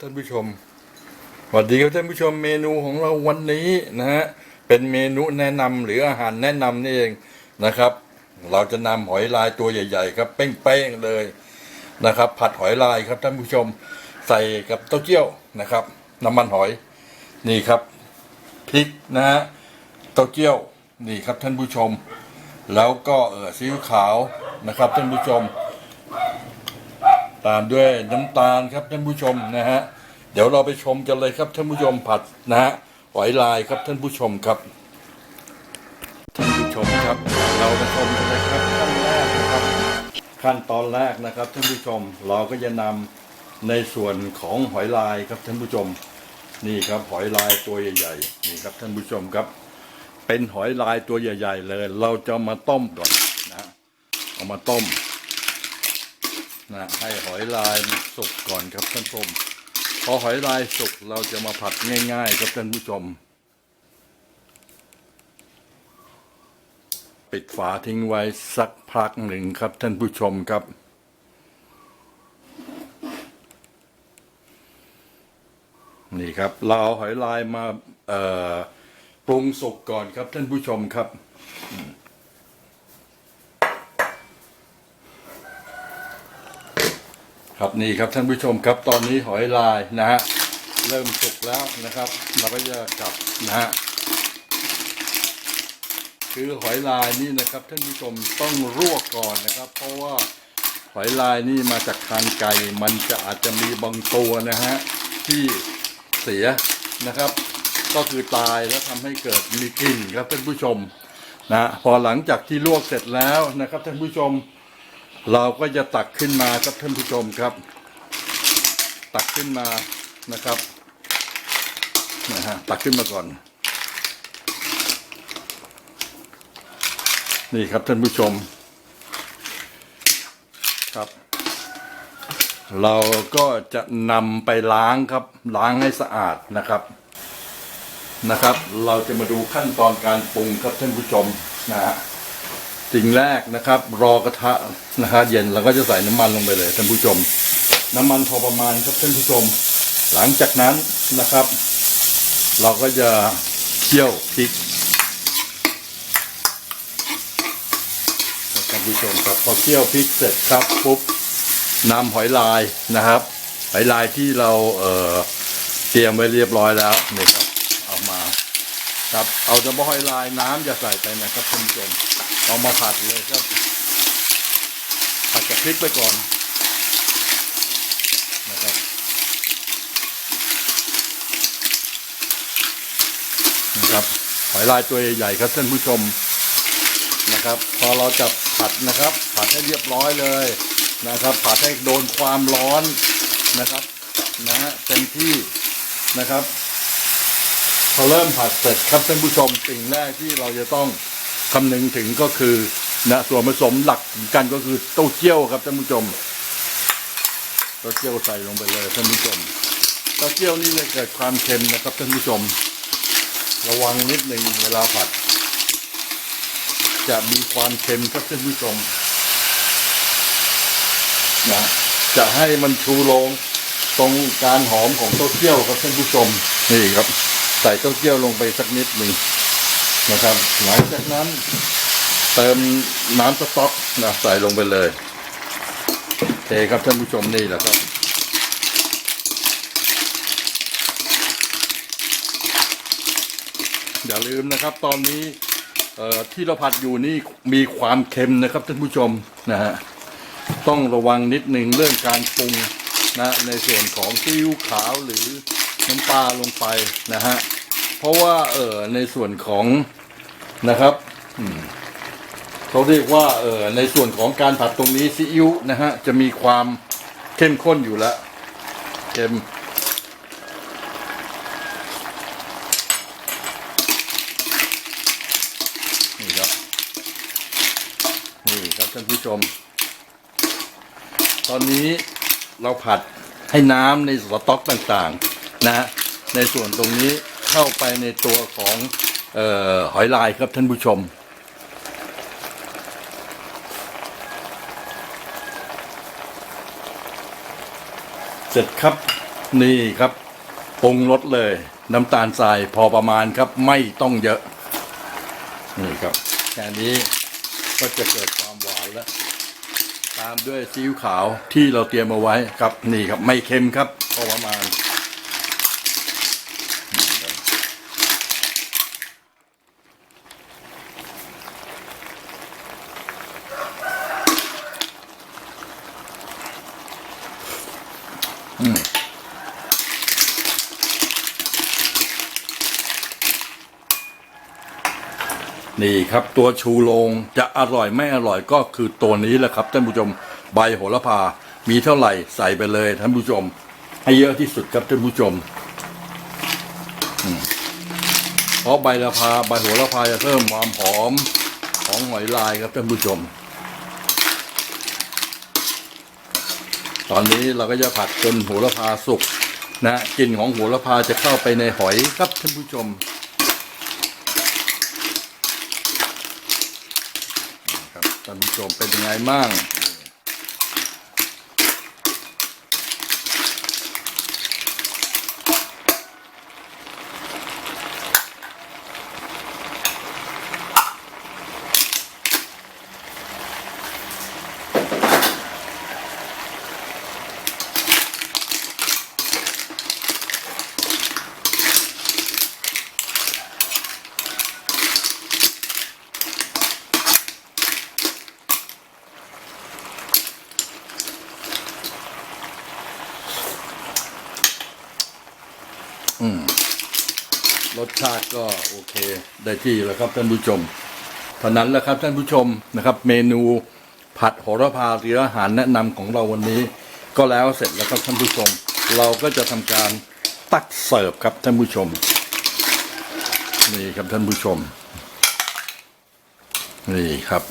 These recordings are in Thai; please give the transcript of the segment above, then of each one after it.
ท่านผู้ชมสวัสดีครับท่านผู้ชมเมนูของเราวันนี้นะฮะเป็นเมนูแนะนำหรืออาหารแนะนำนี่เองนะครับ เราจะนำหอยลายตัวใหญ่ ๆ ครับเป้งๆเลยนะครับ ผัดหอยลายครับท่านผู้ชมใส่กับเต้าเจี้ยวนะครับ น้ำมันหอยนี่ครับพริกนะฮะเต้าเจี้ยวนี่ครับท่านผู้ชม แล้วก็เออซีอิ๊วขาวนะครับท่านผู้ชม ตามด้วยน้ำตาลครับท่านผู้ชมนะฮะเดี๋ยวเราไปชมกันเลยครับท่านผู้ชมผัดนะฮะหอยลายครับท่านผู้ชมครับท่านผู้ชมครับ เรามาชมกันเลยครับขั้นแรกนะครับ ขั้นตอนแรกนะครับท่านผู้ชมเราก็จะนำในส่วนของหอยลายครับท่านผู้ชม นี่ครับหอยลายตัวใหญ่ๆนี่ครับท่านผู้ชมครับ เป็นหอยลายตัวใหญ่ ๆ เลย เราจะมาต้มก่อนนะฮะเอามาต้ม นะให้หอยลายมันสุกก่อนครับท่านผู้ชมพอหอยลายสุกเราจะมาผัดง่าย ๆ ครับท่านผู้ชม ปิดฝาทิ้งไว้สักพักหนึ่งครับท่านผู้ชมครับนี่ครับเราเอาหอยลายมาปรุงสุกก่อนครับท่านผู้ชมครับ ครับนี่ครับท่านผู้ชมครับตอนนี้หอยลายนะฮะเริ่มสุกแล้วนะครับ เราก็จะกลับนะฮะคือหอยลายนี่นะครับท่านผู้ชมต้องรวกก่อนนะครับ เพราะว่าหอยลายนี่มาจากทางไก่มันจะอาจจะมีบางตัวนะฮะที่เสียนะครับ ก็คือตายแล้วทำให้เกิดมีกลิ่นครับท่านผู้ชมนะพอหลังจากที่ลวกเสร็จแล้วนะครับท่านผู้ชม เราก็จะตักขึ้นมาครับท่านผู้ชมครับ ตักขึ้นมานะครับนะฮะตักขึ้นมาก่อน นี่ครับท่านผู้ชมครับ เราก็จะนำไปล้างครับ ล้างให้สะอาดนะครับนะครับ เราจะมาดูขั้นตอนการปรุงครับท่านผู้ชมนะฮะ สิ่งแรกนะครับ รอกระทะนะฮะเย็นเราก็จะใส่น้ำมันลงไปเลยท่านผู้ชม น้ำมันพอประมาณครับท่านผู้ชม หลังจากนั้นนะครับ เราก็จะเคี่ยวพริกท่านผู้ชมครับพอเคี่ยวพริกเสร็จครับปุ๊บนำหอยลายนะครับ หอยลายที่เราเเตรียมไว้เรียบร้อยแล้วนี่ครับเอามา ครับเอาจะบอยลายน้ำอย่าใส่ไปนะครับท่านผู้ชมเอามาผัดเลยครับผัดกับพริกไปก่อนนะครับนะครับหอยลายตัวใหญ่ๆครับท่านผู้ชมนะครับ พอเราจะผัดนะครับ ผัดให้เรียบร้อยเลยนะครับ ผัดให้โดนความร้อนนะครับนะฮะเต็มที่นะครับ พอเริ่มผัดเสร็จครับท่านผู้ชมสิ่งแรกที่เราจะต้องคำนึงถึงก็คือนะส่วนผสมหลักกันก็คือเต้าเจี้ยวครับท่านผู้ชมเต้าเจี้ยวใส่ลงไปเลยท่านผู้ชมเต้าเจี้ยวนี่จะเกิดความเค็มนะครับท่านผู้ชม ระวังนิดหนึ่งเวลาผัด จะมีความเค็มครับท่านผู้ชมนะจะให้มันชูโรงตรงการหอมของเต้าเจี้ยวครับท่านผู้ชมนี่ครับ ใส่เต้าเจี้ยวลงไปสักนิดหนึ่งนะครับ หลังจากนั้น เติมน้ำสต๊อกนะใส่ลงไปเลยเคครับท่านผู้ชมนี่แหละครับอย่าลืมนะครับ ตอนนี้ที่เราผัดอยู่นี่มีความเค็มนะครับท่านผู้ชมนะฮะต้องระวังนิดหนึ่งเรื่องการปรุงนะในส่วนของซีอิ๊วขาวหรือ น้ำปลาลงไปนะฮะ เพราะว่าเออในส่วนของนะครับเขาเรียกว่าเออในส่วนของการผัดตรงนี้ซีอิ๊วนะฮะจะมีความเข้มข้นอยู่แล้วเค็มนี่ครับนี่ครับท่านผู้ชม ตอนนี้เราผัดให้น้ำในสต๊อกต่างๆ นะฮะในส่วนตรงนี้เข้าไปในตัวของออหอยลายครับท่านผู้ชม เสร็จครับนี่ครับปรุงรสเลย น้ำตาลทรายพอประมาณครับไม่ต้องเยอะ นี่ครับแค่นี้ก็จะเกิดความหวานแล้ว ตามด้วยซีอิ๊วขาวที่เราเตรียมเอาไว้ครับนี่ครับไม่เค็มครับพอประมาณ นี่ครับ ตัวชูโรงจะอร่อยไม่อร่อยก็คือตัวนี้แหละครับท่านผู้ชมใบโหระพา มีเท่าไหร่ใส่ไปเลยท่านผู้ชม ให้เยอะที่สุดครับท่านผู้ชมเพราะใบละพาใบโหระพาจะเพิ่มความหอมของหอยลายครับท่านผู้ชม ตอนนี้เราก็จะผัดจนโหระพาสุกนะกลิ่นของโหระพาจะเข้าไปในหอยครับท่านผู้ชม ครับ ท่านผู้ชมเป็นยังไงบ้าง รสชาติก็โอเคได้ที่แล้วครับท่านผู้ชมเท่านั้นแหละครับท่านผู้ชมนะครับ เมนูผัดโหระพาหรืออาหารแนะนำของเราวันนี้ ก็แล้วเสร็จแล้วครับท่านผู้ชม เราก็จะทำการตักเสิร์ฟครับท่านผู้ชม นี่ครับท่านผู้ชม นี่ครับ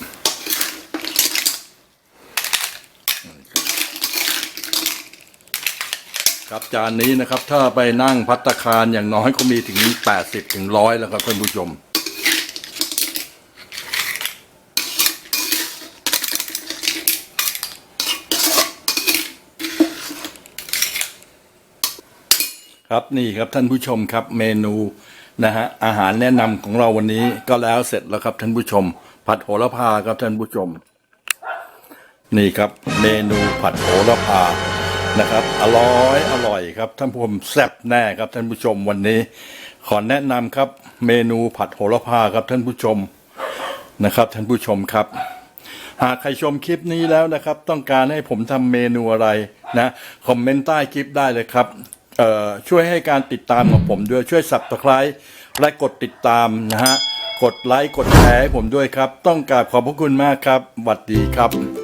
ครับจานนี้นะครับถ้าไปนั่งพัตตาคารอย่างน้อยก็มีถึง 80ถึงร้อยแล้วครับท่านผู้ชม ครับนี่ครับท่านผู้ชมครับเมนูนะฮะอาหารแนะนำของเราวันนี้ก็แล้วเสร็จแล้วครับท่านผู้ชม ผัดโหระพาครับท่านผู้ชม นี่ครับเมนูผัดโหระพา นะครับอร่อยอร่อยครับท่านผู้ชมแซ่บแน่ครับท่านผู้ชมวันนี้ ขอแนะนำครับ เมนูผัดโหระพาครับท่านผู้ชมนะครับ ท่านผู้ชมครับ หากใครชมคลิปนี้แล้วนะครับ ต้องการให้ผมทำเมนูอะไรนะคอมเมนต์ใต้คลิปได้เลยครับช่วยให้การติดตามของผมด้วยช่วย subscribe และกดติดตามนะฮะกดไลค์กดแชร์ให้ผมด้วยครับ ต้องกราบขอบพระคุณมากครับหวัดดีครับ